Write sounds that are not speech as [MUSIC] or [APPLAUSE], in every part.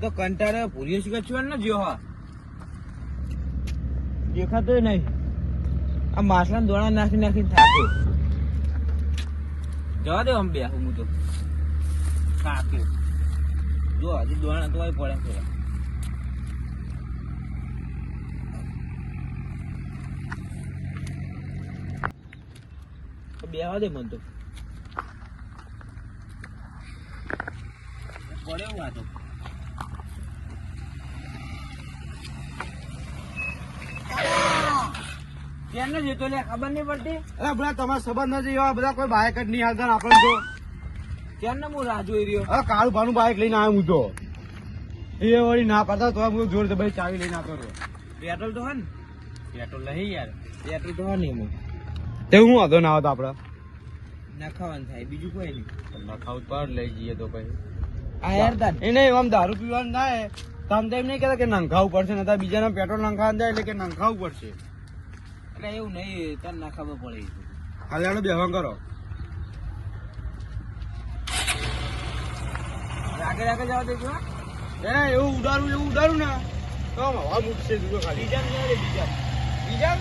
તો કંટાળે કે છું ને જો હા. દેખાતો નહીં. આ માછલા દોણા નાખી નાખી થાક્યો. જવા દે આમ બે, હું તો. થાક્યો. જો, હજી દોણા તો પડે થોડા તો બેહવા દે મન તો. પડ્યો હું આ જતો લે ખબર નહીં પડતી? અરે બધા તમારા સંબંધ નથી એવા બધા કોઈ બાઇક જ નહીં હાલતા આપણે તો. ક્યારનો હું રાહ જોઈ રહ્યો. હવે કાળું ભાનું બાઇક લઈને આવ્યો હું તો. એ વળી ના પાડતા તો હું જોર ભાઈ ચાવી લઈને આવતો પેટ્રોલ તો હે ને? પેટ્રોલ નહીં યાર. પેટ્રોલ તો હે નહીં એમાં. તે હું વાંધો ના આવતો આપડે. નખાવાનું થાય બીજું કોઈ નહીં. નખાવું ખાવું પર લઈ જઈએ તો યાર તાર આમ દારૂ પીવાનું થાય. તમે તો એમ નહીં કહેતા કે નંખાવું પડશે ને બીજાના પેટ્રોલ નંખાવાનું થાય એટલે કે નંખાવું પડશે. એટલે એવું નહીં તાર ના ખબર પડે હાલ બેહવાન કરો આગળ આગળ જવા દેજો એ એવું ઉડાડું એવું ઉડાડું ને. તો હવા મૂકશે જુઓ ખાલી. બીજા ને બીજા બીજા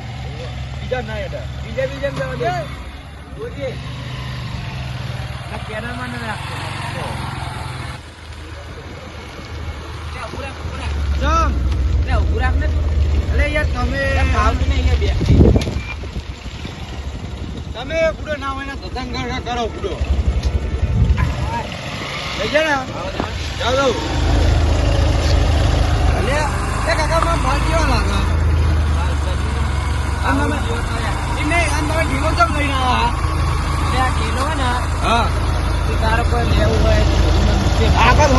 બીજા ના હેડા. બીજા બીજા ને જવા દે. કેનાલમાં ના રાખતો. લે, ઊભું રાખ ને એટલે યાર તમે લે, ભાવતું નહીં અહીંયા બે. તમે પૂરો ના હોય ને કરો પૂરો લઈ જા કાકા માં કેવા લાગે? જેવો આવ્યા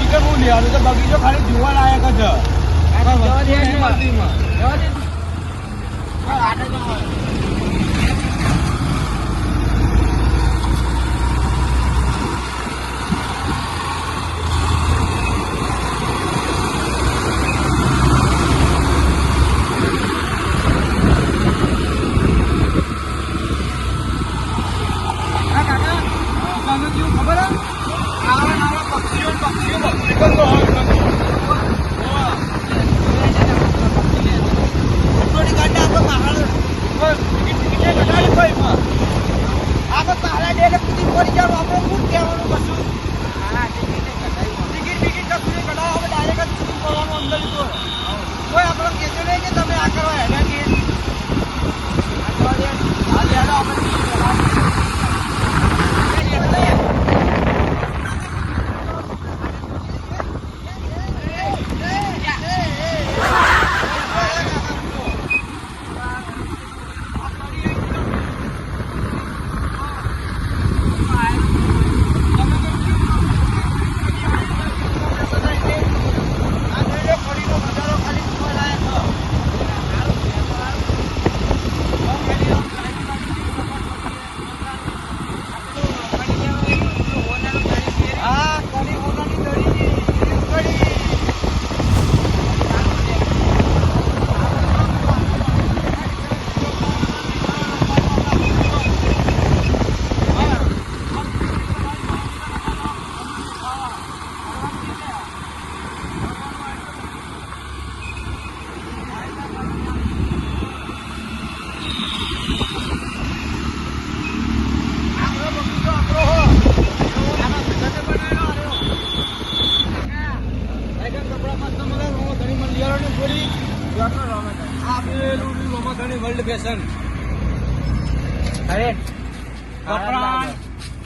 એટલે હું. લેવાનું બગીચો ખાલી જોવા લાયક જ. આ જવા દે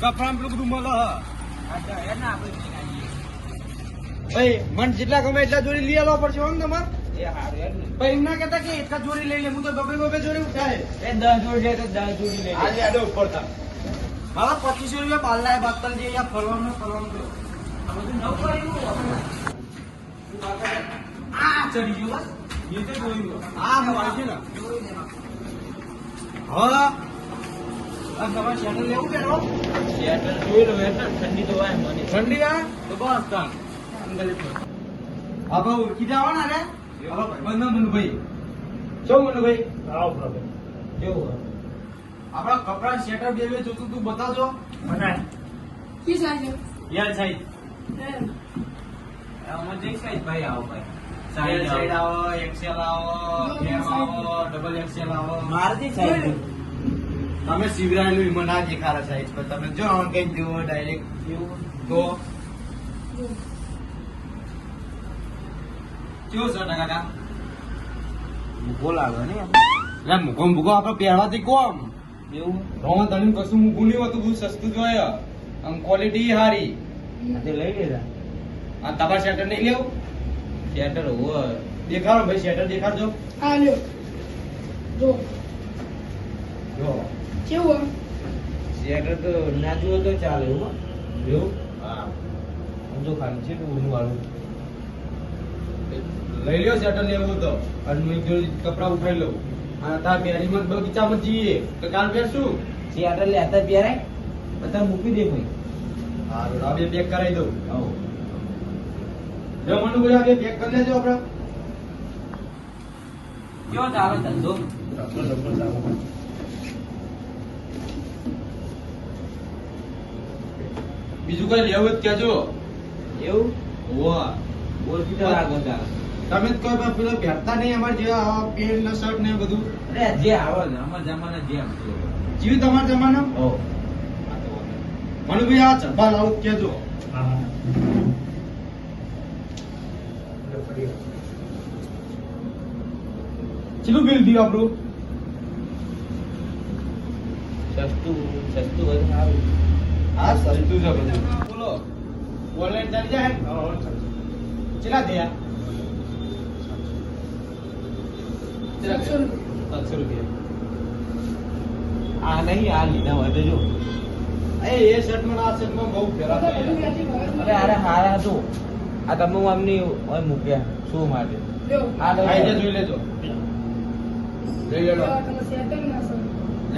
કપડાં પેલું બધું મળે હ. હે. ભાઈ મન જેટલા ગમે એટલા જોડી લઈ આવવા પડશે હોય ને તમારે એ હારું હેડ ને. ભાઈ એમ કહેતા કે એક જોડી લઈ લે હું તો બબે બબે જોડી ઉઠાય એ દસ જોડી લે તો દસ જોડી લે. આજે આડો ઉપર થા મારા પચીસો રૂપિયા પાલ્લા બાતલ જે અહીંયા ફરવાનું ફરવાનું આ બધું નવું કર્યું. આ ચડી ગયો બસ. એ તો જોયું આ હું છે ને હા ઠંડી તો હોય ઠંડી આ તો બસ તાન હા ભાઈ ઓળખી જવાના રે હવે ભાઈબંધો મનુભાઈ શું મનુભાઈ કેવું આપણા કપડા શેટર બે બે જોતું તું બતાવજો કી સાહેબ યાર સાઈઝ સાઈડ ભાઈ આવો ભાઈ સાઈડ આવો આવો એક્સેલ આવો એમ આવો ડબલ એક્સેલ આવો મારતી સાઈડ તમે સિવરાયેલું એમાં ના દેખાડો સાઈઝ પર તમે જો આમ કઈ જુઓ ડાયરેક્ટ તો. કેવું છે કાકા? ભૂકો લાગે ને એટલે મુકો મુકો આપણે પહેરવાથી કોમ. એવું? તને કશું મૂકું નહીં હોતું બહુ સસ્તું જોઈએ. આમ ક્વોલિટી સારી. આ તે લઈ લીધા. આ તમારે શેટર નહીં લેવું? શેટર હોય. દેખાડો ભાઈ શેટર દેખાડજો. આ લ્યો. જો. જો. કેવું આમ? થિયેટર તો ના જુઓ તો ચાલે એવું હો. એવું હા ખાલી છે વાળું. લઈ લ્યો શેટર એવું તો. અને કપડા ઉઠાઈ લઉં. અને તાર પેરીમાં બગીચામાં જઈએ. તો કાલ પહેરશું? લેતા પહેરાય? અત્યારે મૂકી દે ભાઈ હા બે પેક કરાવી દઉં. આવો. જમવાનું આ બે પેક કરી લેજો આપણે કેવો ચાલે ધંધો? બીજું કઈ લેવું જ કેજો એવું? તો તમે પેલો પહેરતા નહીં અમારે જે આ પેન્ટ ને શર્ટ ને બધું? અરે જે આવે ને અમારા જમાના જે આમ જીવ તમારા જમાના? હો. મનુભાઈ આ ચંપા લાવું કેજો કેટલું બિલ થયું આપણું? સસ્તું સસ્તું હોય તો સારું. હા સર. છે બધું. બોલો. ઓનલાઈન ચાલી જાય? કેટલા થયા? સાતસો રૂપિયા. આ નહીં આ લીધા હોય જો. એ એ શર્ટમાં આ શર્ટમાં બહુ ફેરા. અરે અરે હારા હતો આ તમે હું આમની ઓય મૂક્યા. શું માટે? આ લઈ જોઈ લેજો. લઈ લેજો.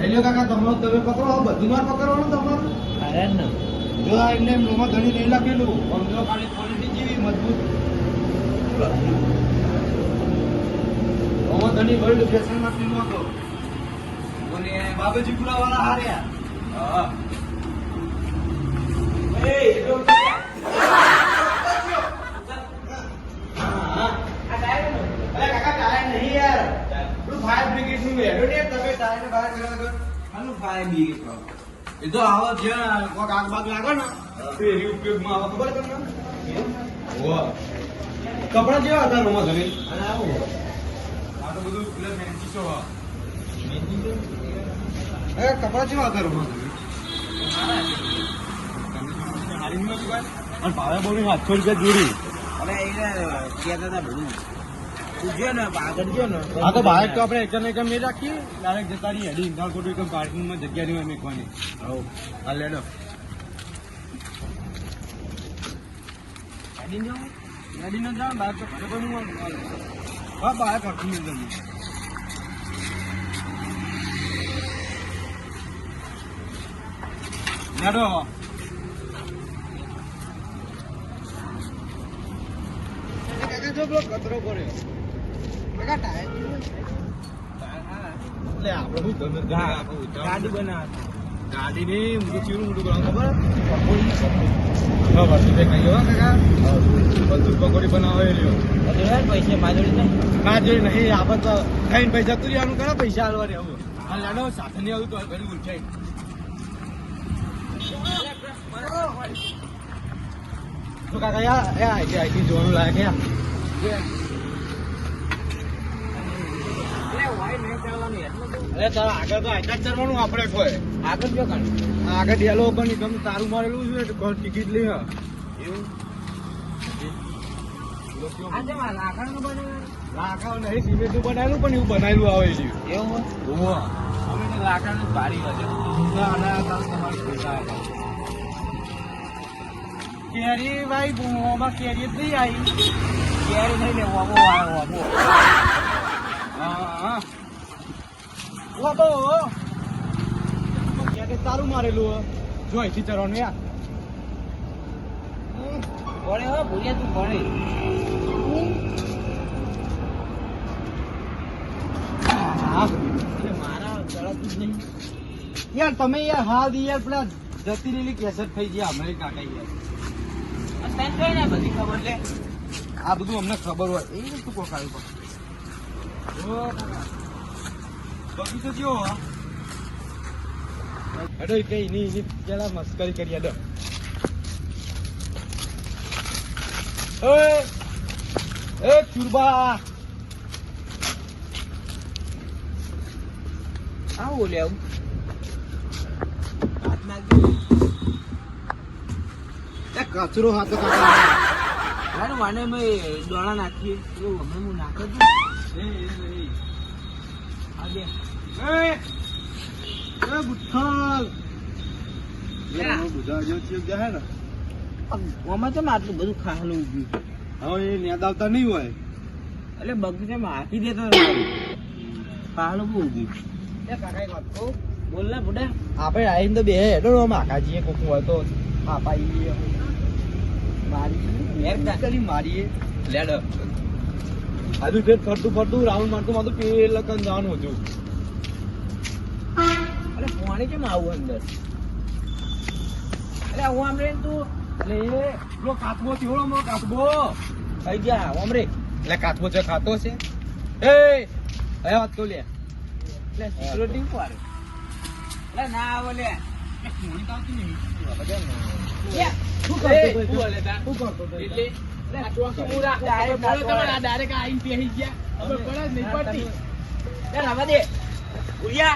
લ્યો, તમે settle ના સર. લઈ લો કાકા તમારું તમે પકડો બધું માર પકડવાનું તમારું? જો આ એટલે મોમાં ઘણી નહીં લાગેલું સમજો ખાલી ક્વોલિટી જેવી મજબૂત. મોમાં ઘણી વર્લ્ડ ફેશનમાં નો હતો. અને બાબુજી પુરા વાળા હાર્યા. હા. કાકા ટાયર નહીં યાર. ફાયર બ્રિગેડનું બહાર કર્યા. આનું બી એ તો આવો છે કોક આગ બાગ લાગે ને. તો એ ઉપયોગમાં આવે ખબર તમને? વાહ કપડા જેવા હતા રોમા ધરી અને આવું આ તો બધું પેલા મેન્ચી છો એ કપડા જેવા હતા રમા અને ભાવે બોલી સાતસો રૂપિયા જોડી. અને એને કહેતા હતા બધું આ તો બાઇક તો આપણે એક ને એક મેં રાખીએ. ડાયરેક્ટ જતા રહીએ. હેડી ઇન્ધાર ખોટું એકમ પાર્કિંગમાં જગ્યા નહીં હોય મેકવાની. હવ. આ લેડો. ગાડી જાઉં? હેડી ન જાઓ બાઇક તો ઘરે પણ હું હા બાઇક રાખી અંદર લેડો. કાકા જો પેલો કચરો કર્યો ગાડી બનાવ ગાડી ની મોટું ચીરું મોટું કરવાનું ખબર કઈ હો કાકા બધું પકોડી બનાવે પૈસા ના જોઈ નહીં આપણે તો ખાઈને પૈસા તું આનું કરા પૈસા હાલવા આવું આ લાડો સાથે નહીં આવું તો ઘણી ઉલચાઈ તો કાકા યાર એ આઈ આઈટી જોવાનું લાયક યાર અરે તારા આગળ તો આઈટા જ ચડવાનું આપણે કોઈ. આગળ જો કાઢ આગળ ડેલો પણ ગમે તારું મારેલું છે ઘર ટિકિટ લઈ એવું? લાકડાનું નહીં સિમેન્ટનું બનાવેલું પણ એવું બનાવેલું આવે છે. એવું? હોય? અમે લાકડાનું જ હશે ના ના પૈસા કેરી ભાઈ ગુવામાં કેરી જ નહીં આવી. કેરી નહીં વામો હા હા. તારું મારેલું હે? જો અહીંથી ચરવાનું યાર. પડે હો ભૂલ્યા તું ભણે. મારા ચડતું જ નહીં. યાર તમે યાર હાલ યાર પેલા જતી રેલી કેસેટ થઈ ગયા અમારી કાકા યાર બધી ખબર લે? આ બધું અમને ખબર હોય. એ શું કોક આવ્યું પણ? કેવો હો? હેડો ઈ કઈ ની ની પેલા મસ્કરી કરી અડો. એ એ ચુરબા. આવો લે આવું. કચરો હાથો કાકા યાર મને મેં દોણા નાખીએ. એવું હમણાં હું નાખે છું આટલું બધું ખાવાનું ઉગ્યું હવે એ નેદ આવતા નહીં હોય એટલે બગીચે હાકી દેતો ખાવાનું બહુ કહું. બોલ ને બુડા. આપણે આવીને તો બે હેડો માકાજીએ કોક હોય તો. પાપાઈએ મારી મારીએ. લેડ આજુ ફેર ફરતું ફરતું રાઉન્ડ મારતું મારતું પેલા જવાનું હતું. પાણી કેમ આવું અંદર? અરે હું આમ રે તું? લો પેલો કાચબો થયો મો કાચબો. થઈ ગયા આમ રે. એટલે કાચબો જે ખાતો છે. એ એ વાત તો લે. એટલે સિક્યુરિટી ઉપર. એટલે ના આવો લે. મોણી આવતી નહીં. શું કરતો શું કરતો એટલે આ ચોકી પૂરા. direct એ રવા દે ભૂલિયા આ ભૂલિયા તો કરી અલે રાવા દે. કરી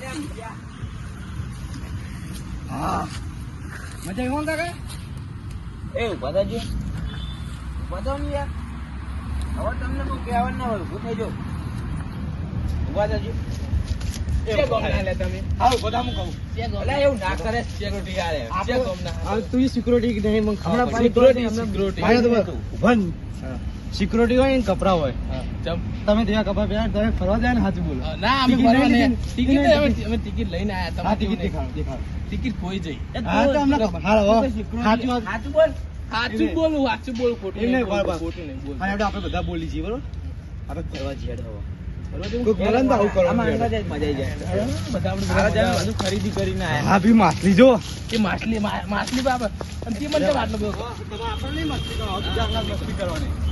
ભૂલિયા હા. મજા આવી કાકા એ ઊભા થજો ઊભા યાર. હવે તમને કોઈ કહેવાનું ના હોય ઉભું થઈ જાઓ. ઊભા થજો એવું સિક્યુરિટી હોય ને કપડા હોય. તમે ત્યાં ખબર પહેર્યા તમે ફરવા જાય ને સાચું બોલો. ના અમે ટિકિટ ફરવા નહીં. ટિકિટ અમે- અમે ટિકિટ લઈને આયા. હા તમે ટિકિટ દેખાડો દેખાડો. ટિકિટ કોઈ જઈ. હા, તો અમને. સાચું. સાચું બોલ. સાચું બોલું. સાચું બોલું ખોટું નહીં બોલ. ખોટું નહીં બોલ. અને આપણે બધા બોલી જઈએ બરોબર? આપણે ફરવા જઈએ હવે. બરોબર? માછલી જો. એ માછલી માછલી બાબા તે મને આટલો બધો આપણને મસ્તી કરવાની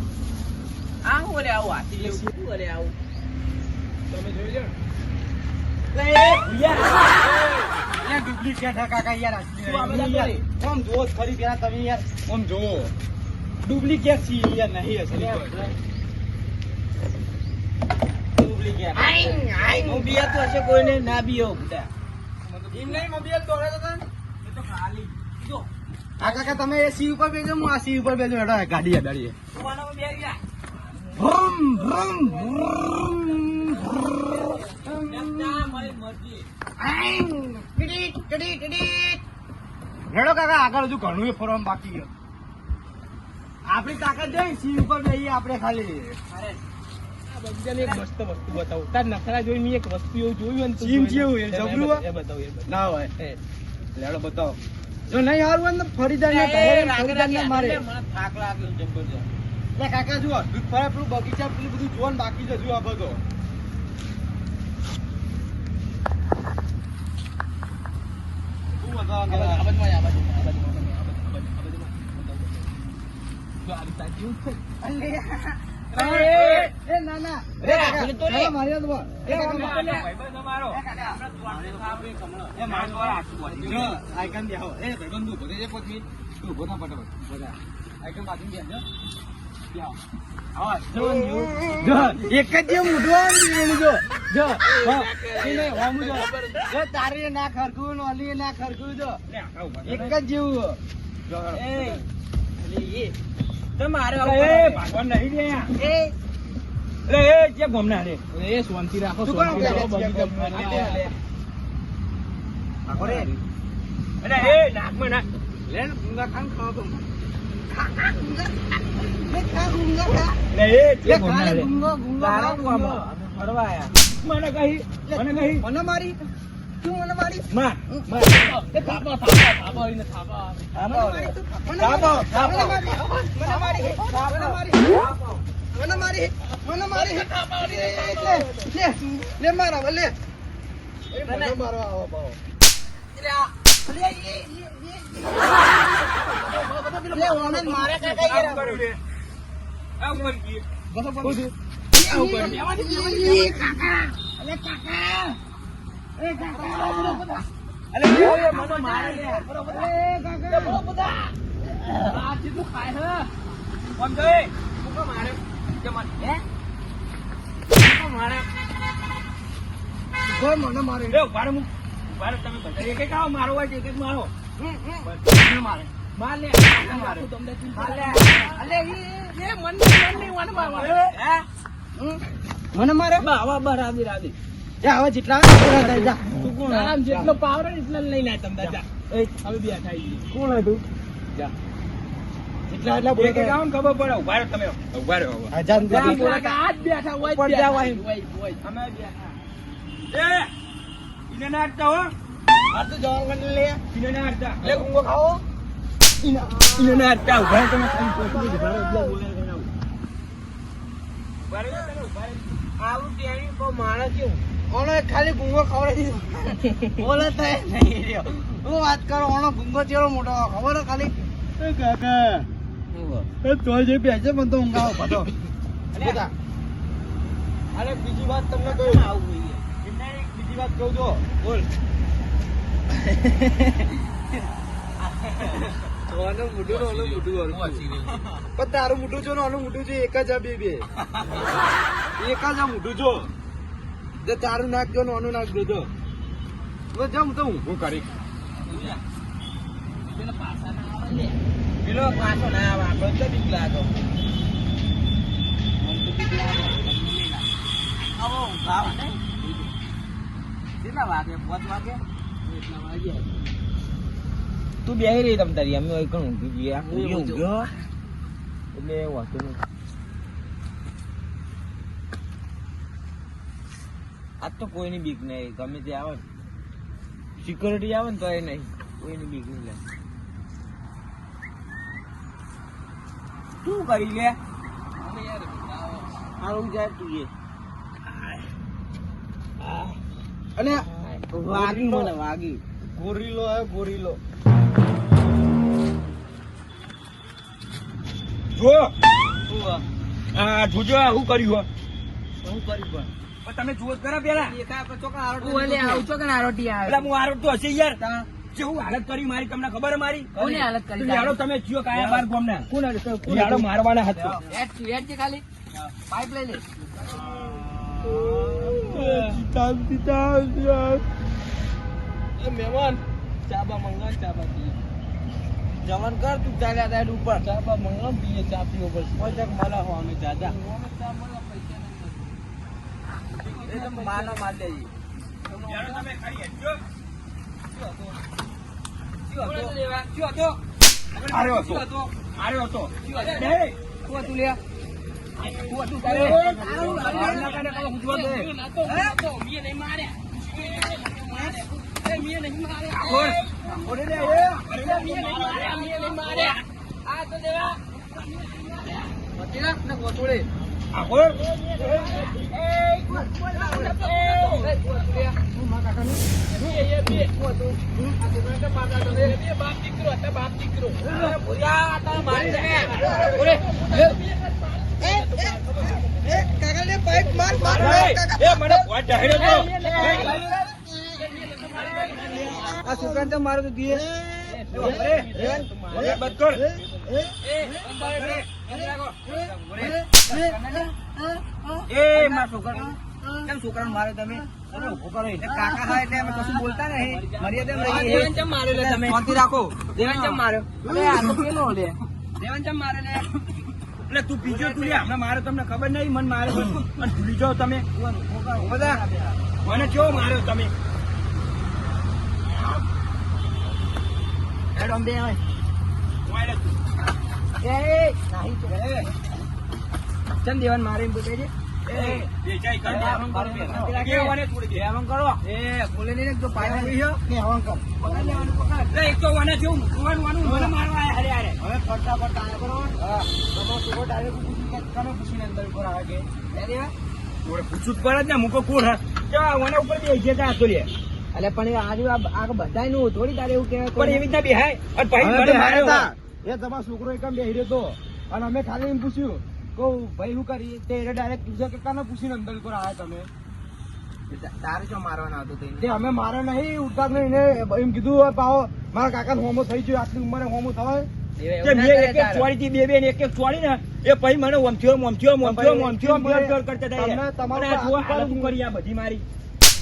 આ હું ઓલે આવું હાથી લેવું શું ઓલે આવું? તમે જોઈ લો ડુપ્લિકેટ છે યાર નહીં તો. હશે કોઈને ના બીયો બધા. એમ નહીં મોબાઈલ તો તો ખાલી. જો. આ કાકા તમે એ સી ઉપર બેજો હું આ સી ઉપર બેજો હેડો ગાડી અડાડીએ. હેડો કાકા આગળ હજુ ઘણું એ ફરવાનું બાકી આપણી તાકાત જઈ સી ઉપર જઈએ આપણે ખાલી. અરે મસ્ત વસ્તુ બતાવું તાર નખરા જોઈને મેં એક વસ્તુ જોયું ચીમ જેવું, જબરું ના હોય લેડો બતાવો જો નહીં હારું ને ના મારે. થાક લાગ્યો જબરજસ્ત કાકા જુઓ ફરે પેલું બગીચા પેલું બધું જોવાનું બાકી છે જુઓ આ બધો. ના આઈકન દે આવો. એ ઊભો થા ફટાફટ. ઊભો થા. બાજુ બેસજો. જો એક જ જે મોઢું આવે ને એનું જો. જો, જો. તારે ના ખરખું ઓલી ના ખરખું એક જ જેવું. તમારે ભાગવાન નહીં લે. એ, જે ગમના રે. એ, શાંતિ રાખો, શાંતિ રાખો, લે, લે. લે. લે. લે. લે, લે, લે. મને કહી, મને કહી. મને મારી તું મને મારી માર, માર. એ, થાપો, થાપો, થાપો, એને થાપો. થાપો, થાપો. મને મારી. મને મારી. મને મારી. મને મારી. મને લે, લે, લે મારો, લે. મને મારો આવો ભાવ. લે, લે, એ. લે, ઓને મારે કાકા યાર. મારે તમે બધા એક એક આવો, મારો હોય એક એક મારો. મારે મારે મારે. માર લે, મને મારે. અલે, મન મન નહીં, મને મારે. બાવા બરાબર મને મારે બા, આવા બા, રાધી, રાધી. જા હવે જેટલા એટલા જા આમ જેટલો પાવર એટલા લઈ લે તમે જા. એ, હવે બે થાય કોણ હતું જા. જેટલા એટલા એક એક આવો ખબર પડે. ઊભા રહો તમે. ઊભા રહો, હજાર રૂપિયા બોલા કે આ બેઠા હોય, ઉપર જ. હોય, હોય. અમે બેઠા. એ, ઈને ના હટતા હો. આ તો જવાનું લે ઈને ના હટતા. લે ગુંગો ખાઓ ઈને ના હટતા. ઊભા તમે. ખાલી એટલે બોલે આવું. બહુ માણસ કેવું ઓનો ખાલી ગુંગો ખબર બોલે નહીં રહ્યો. હું વાત કરો ઓનો ગુંગો ચેલો મોટો ખબર ખાલી? એ કાકા. એ તોય જે બેસે મને તો અરે બીજી વાત તમને કહું. આવું બીજી વાત કહું છો બોલ. [LAUGHS] ઓનું મુઢું ને ઓનું મોઢું હરખું. પણ તારું મોઢું જો ને ઓનું મોઢું જો એક જ આ બે બે. એક જ આ મોઢું જો. જે તારું નાક જો ને ઓનું નાક જો જો. જાઉં તો ઊંઘું કરી. પેલો પાછો ના આવે આપણે તો બીક લાગો કેટલા વાગે? પાંચ વાગે? એટલા વાગે તું બેહી રહી તમ તારી. અમે એક ઊંઘી ગયા. ઊંઘી ઊંઘ્યો એટલે હતું નહીં. આજ તો કોઈની બીક નહીં. ગમે તે આવે. સિક્યોરિટી આવે ને તો એ નહીં. કોઈની બીક નહીં લે. શું કરી લે. હારું જાય તું એ. અને વાગી મને વાગી. ગોરીલો આવ્યો ગોરીલો. જો આ? જોજો આ કર્યું હો. શું પણ? પણ તમે જુઓ જ પેલા. પેલા હું તો હશે યાર. તા. જેવું હાલત કરી મારી તમને ખબર હે મારી? કોની હાલત કરી યાડો તમે જીઓ કાયા બાર ગોમના. યાડો મારવાના હતા હેડ ખાલી. પાઇપ લઈ લે. મહેમાન ચાબા મંગા ચાબા પીએ જવાન કર તું ચાલ્યા તા ઉપર. ચાબા મંગાવ પીએ ચા પીવો મળા હો અમે દાદા એ તો માનો માર તમે ખાઈ હતો. હતો. લે કાને કાલે દે. ગોઠવડે. દીકરો બાપ દીકરો કાકા લે, પાઇપ માર, માર, કાકા. એ, મને ભોંય ઢહેડ્યો તો. આ સુકાન તો મારો તો દીએ. એ, એ, એ મારા છોકરા કેમ છોકરાને તમે. કાકા હા એટલે અમે કશું બોલતા નહીં મર્યાદા માર્યો તમે શાંતિ રાખો દેવાન ચમ માર્યો અરે આ તો પેલો લે દેવાન ચમ મારે એટલે તું પીજો તું લે હમણાં મારે તમને ખબર નહીં મને મારે પણ ભૂલી જાઓ તમે બધા મને કેવો માર્યો તમે તો. ચમ દેવાન મારે એમ પૂછે છે એ, બેચાઈ કર દે. કરો, બેહવાનું કરો. થોડી દે. બેહવાનું કરો એ, બોલે ને તો પાછળ આવી ગયો. બેહવાનું કર. પકડ લેવાનું પકડ એટલે એક તો વાને જેવું વાનું વાનું મને મારવા આયા હારે હારે. હવે ફરતા ફરતા આવ્યા બરોબર તમારો છોકરો direct પૂછ્યું કે તમે પૂછીને અંદર ઉપર આવે કે લે દેવા. જોડે પૂછવું જ પડે ને મૂકો કોણ હા વાના ઉપર બે ગયા તો લે અલે પણ એ આ આ નું થોડી તારે એવું કહેવાય પણ એવી રીતના બેહાય. અને ભાઈ મને માર્યો. હતા. એ તમારો છોકરો એકમ બેહી રહ્યો હતો અને અમે ખાલી એમ પૂછ્યું કહું ભાઈ શું કરી? તે એને ડાયરેક્ટ પૂછે કે કાને પૂછીને અંદર ઉપર આવ્યા તમે. તારે શું મારવાનો હતો તે? અમે મારે નહીં એને એમ કીધું પાવો મારા કાકા હોમો થઈ ગયો આટલી ઉંમરે હોમો થવાય. તે ના ને ને કરતા. તમારું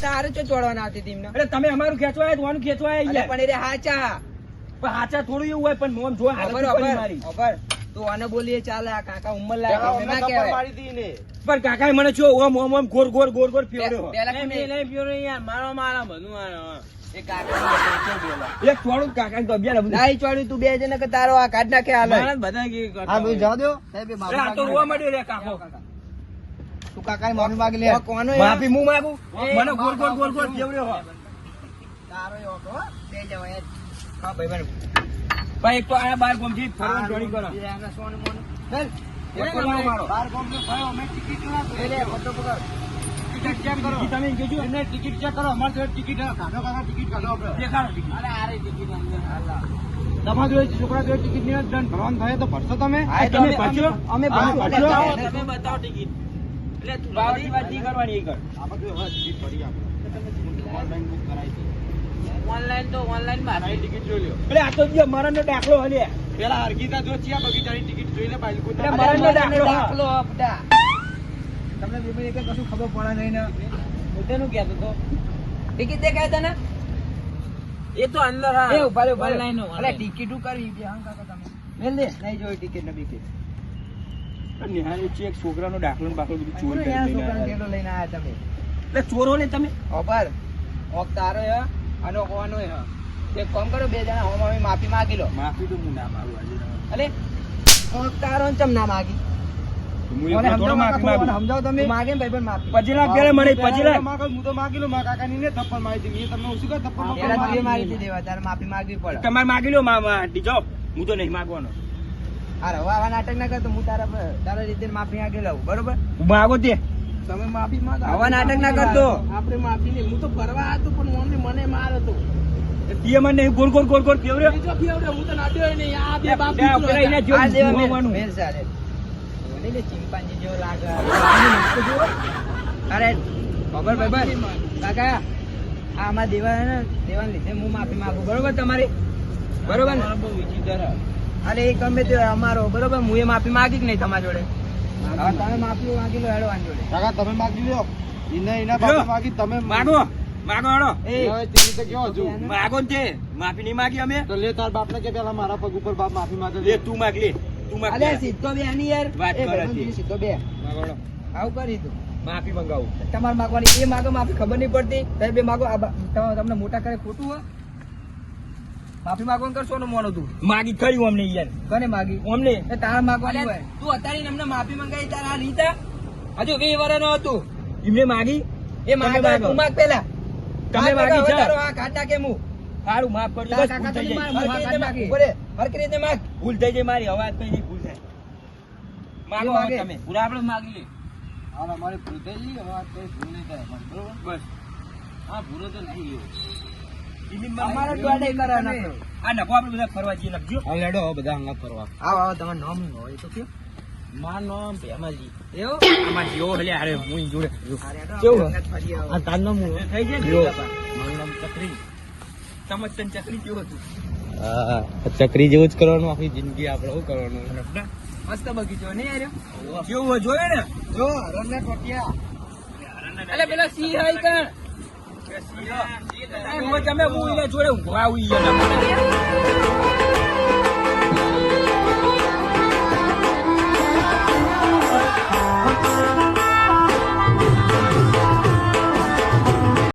આ આ મારી તારે શું ચોડવાના હતી તેમને અરે તમે અમારું ખેંચવાય તો આનું ખેંચવાય અલે યાર. પણ એ હાચા. પણ હાચા થોડું એવું હોય પણ મોમ જો અબર મારી. અબર તો આને બોલીએ ચાલે આ કાકા ઉંમર લાગે ના કહેવાય. મારી પણ કાકાએ મને જો ઓમ ઓમ ઓમ ગોર ગોર ગોર ગોર ફેરવ્યો પેલા એ કાકા. એક ચોળું કાકા તો અગિયાર બધું. નાઈ ચોડ્યું તું બે જણ કે તારો આ કાઢ નાખે હાલ. બધા જવા દો. સાહેબ, એ આ તો માગી રોવા લે. રે કાકો. તું કાકાએ માફી માગી લે. કોનો માફી હું માંગુ? મને ગોર ગોર ગોર ગોર ફેરવ્યો હો. તારો એવો હો. બે જણ એ. હા ભાઈ બન ભાઈ એક તો આયા બાર ગોમજી ફરવા જોડી કરો. બે સોન મોન. ચાલ. બાર ભાઈ, અમે ટિકિટ ના લે, ફોટો પકડ. ટિકિટ ચેક કરો. તમે કીધું એમને ટિકિટ ચેક કરો. અમારી જોડે ટિકિટ કાઢો કાકા ટિકિટ કાઢો આપણે દેખાડો ટિકિટ. અરે આ ટિકિટ અંદર. હાલા. તમારા જોડે છોકરા જોડે ટિકિટ દંડ ભરવાનું થાય તો ભરશો તમે. અમે- બતાવો ટિકિટ. એટલે તું વાત નહીં કરવાની એ કર. આપણે જોડે હવે ટિકિટ ભરી આપણે ઓનલાઈન બુક કરાવી છે ઓનલાઈન તો ઓનલાઈનમાં ટિકિટ જોઈ લો એટલે આ તો જે મરણનો દાખલો હલે પેલા હરગીતા જો ચિયા બગીચાની ટિકિટ જોઈ લે તમને મરણનો દાખલો, હા. તમને બે એક કશું ખબર પડે નહીં ને. કહેતો તો. ટિકિટ દેખાય તને? એ તો અંદર એ ઊભા ઊભા. ટિકિટું કરવી બે હા કાકા તમે. મેલ દે. નહીં જોઈ ટિકિટ ને બિકિટ. નિહાળી છે એક છોકરાનો દાખલો બાખલો બધું ચોર લઈને આવ્યા. તમે. એટલે ચોરો ને તમે? ઓબર ઓક તારો હે અને ઓક હે. તે કોમ કરો બે જણા હોમ અમે માફી માંગી લો. માફી તો હું ના મારું આજે. અલે ઓક તારો ને તમ ના માગી? સમજાવો કાકા, માંગુ. તમે. માગે ભાઈ પણ માફી. પેલા મને માગો, હું તો માગી લો મારા કાકાની ને થપ્પડ મારી મેં તમને શું કહ્યું, થપ્પડ મારી દેવા તારે માફી માંગવી પડે. તમારે માગી લો મા મા હું તો નહીં માગવાનો. આ રવા આવા નાટક ના કરતો હું તારા તારા રીતે માફી આગળ લઉં બરોબર? હું માગો તે. તમે માફી માંગો. આવા નાટક ના કરતો આપણે માફી નહીં હું તો ફરવા હતો પણ મને મને માર હતો. તે મને નહીં ગોળ ગોળ ગોળ ગોળ ફેવર્યો જો ફેવડે હું તો નાટ્યો નહીં આ બે બાપ પેલા એને જો આ દેવા મેલ- જોવાનું. મેલ સારે. મને ચિંપાંજી જેવો લાગે. અરે ખબર ભાઈ કાકા આ આમાં દેવા દેવાને લીધે હું માફી માંગુ બરોબર તમારી? બરોબર બહુ વિચિત્ર અરે એ ગમે તે અમારો બરોબર? હું એ માફી માગી કે નહીં તમારી જોડે? તમે માફી માગી લો હેડવાન જોડે. કાકા તમે માગી લો એને એના લ્યો. માગી તમે માગો માગો હેડો. એ. કેવો છું? માગો છે માફી નહીં માગી અમે. તો લે તાર બાપને કે પેલા મારા પગ ઉપર બાપ માફી માંગે લે તું માગ લે. તું માગ અલે સીધો બે આની યાર. વાત કરે સીધો બે. માગો. આવું કરી તું. માફી મંગાવું. તમારે માગવાની એ માગો માફી ખબર નહીં પડતી. તમે બે માગો. તમને મોટા કરે ખોટું હોય? માફી માગવાનું કરશો ને મોનો તું? માગી કર્યું અમને યાર. કોને માગી? અમને. એ તારા માગવાની હોય. તું અત્યારે અમને માફી મંગાવી તારા રીતા? હજુ વીસ વર નો હતું એમને માગી. એ માગે તું માગ પેલા તમે માગી છે? આ કાટા મું. સારું માફ કરજો બસ ભૂલ થઈ માર, જાય બોલે, હરખી રીતે માગ. ભૂલ થઈ જાય મારી અવાજ કઈ નહીં ભૂલ થાય. માગો તમે. પૂરા આપણે માગી લે હા અમારી ભૂલ થઈ ગઈ અવાજ કઈ ભૂલ નહીં થાય. બસ. હા ભૂલો તો નહીં લેવો અમારો દોડે કરે નકરો. આ નફો આપણે બધા ફરવા જઈએ લખજો. હા લેડો બધા હંગાત ફરવા. આવો આવો તમારું નામ શું હોય તો કયો? માર નામ ભેમાજી. એવું? હલે હું જોડે. કેવું? આ તાર નામ થઈ જાય ને. મારું નામ ચકરી. તને ચકરી કેવું હતું? ચકરી જેવું જ કરવાનું આખી જિંદગી આપણે શું કરવાનું? મસ્ત બગીચો કેવું હોય જોયું ને? જો હરણ ને ટોટિયા પેલા સિંહ હાઈ કણ તમે હું જોડે ઊંઘવા આવી